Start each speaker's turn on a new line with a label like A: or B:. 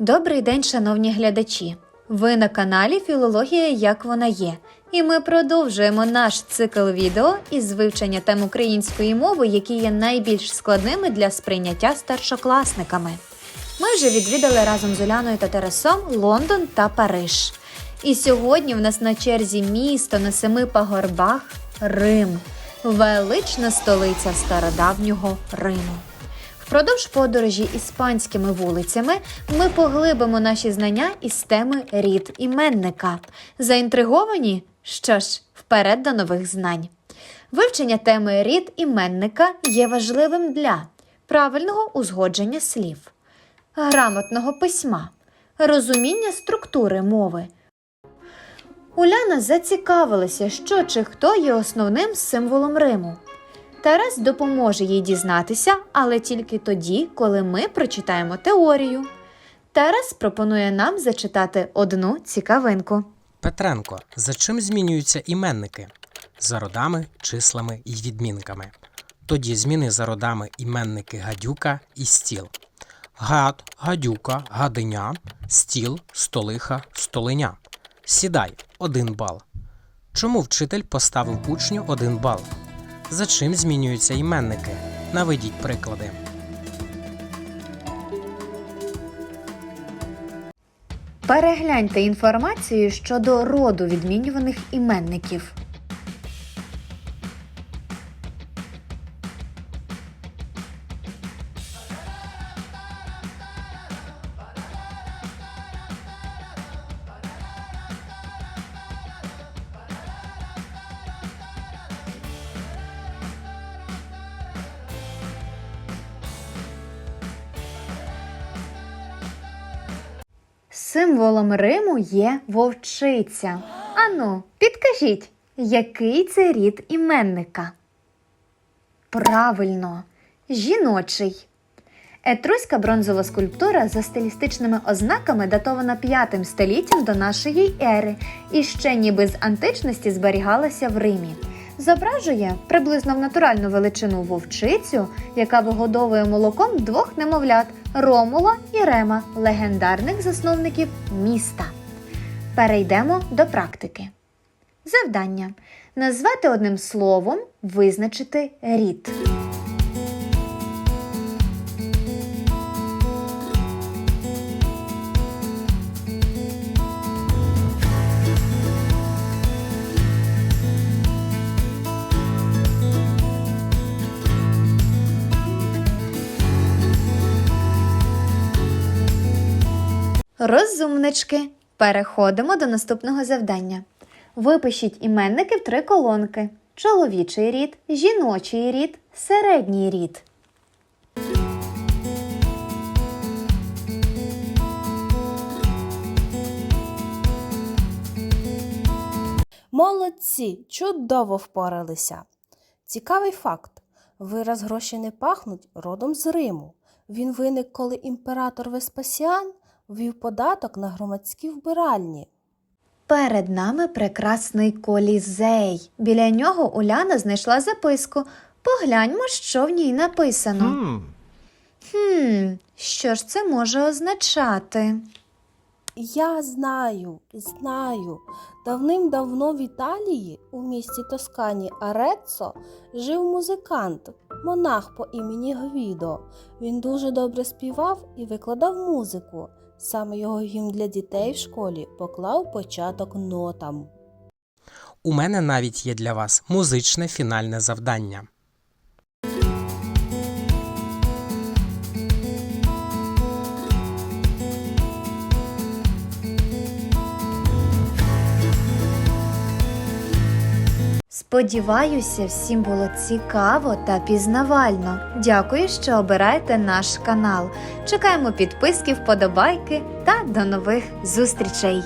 A: Добрий день, шановні глядачі! Ви на каналі Філологія як вона є. І ми продовжуємо наш цикл відео із вивчення тем української мови, які є найбільш складними для сприйняття старшокласниками. Ми вже відвідали разом з Уляною та Тарасом Лондон та Париж. І сьогодні в нас на черзі місто на семи пагорбах Рим, велична столиця стародавнього Риму. Впродовж подорожі іспанськими вулицями ми поглибимо наші знання із теми рід іменника. Заінтриговані? Що ж, вперед до нових знань. Вивчення теми рід іменника є важливим для правильного узгодження слів, грамотного письма, розуміння структури мови. Уляна зацікавилася, що чи хто є основним символом Риму. Тарас допоможе їй дізнатися, але тільки тоді, коли ми прочитаємо теорію. Тарас пропонує нам зачитати одну цікавинку.
B: Петренко, за чим змінюються іменники? За родами, числами і відмінками. Тоді зміни за родами іменники гадюка і стіл. Гад, гадюка, гадиня, стіл, столиха, столиня. Сідай один бал. Чому вчитель поставив учню один бал? За чим змінюються іменники? Наведіть приклади.
A: Перегляньте інформацію щодо роду відмінюваних іменників. Символом Риму є вовчиця. Ану, підкажіть, який це рід іменника? Правильно, жіночий. Етруська бронзова скульптура за стилістичними ознаками датована 5 століттям до нашої ери і ще ніби з античності зберігалася в Римі. Зображує приблизно в натуральну величину вовчицю, яка вигодовує молоком двох немовлят Ромула і Рема, легендарних засновників міста. Перейдемо до практики. Завдання: назвати одним словом, визначити рід. Розумнички. Переходимо до наступного завдання. Випишіть іменники в три колонки: чоловічий рід, жіночий рід, середній рід.
C: Молодці, чудово впоралися. Цікавий факт: вираз гроші не пахнуть родом з Риму. Він виник, коли імператор Веспасіан ввів податок на громадські вбиральні.
A: Перед нами прекрасний колізей. Біля нього Уляна знайшла записку. Погляньмо, що в ній написано. Хм, що ж це може означати?
C: Я знаю, знаю. Давним-давно в Італії, у місті Тоскані Ареццо, жив музикант, монах по імені Гвідо. Він дуже добре співав і викладав музику. Саме його гімн для дітей в школі поклав початок нотам.
B: У мене навіть є для вас музичне фінальне завдання.
A: Сподіваюся, всім було цікаво та пізнавально. Дякую, що обираєте наш канал. Чекаємо підписки, вподобайки та до нових зустрічей!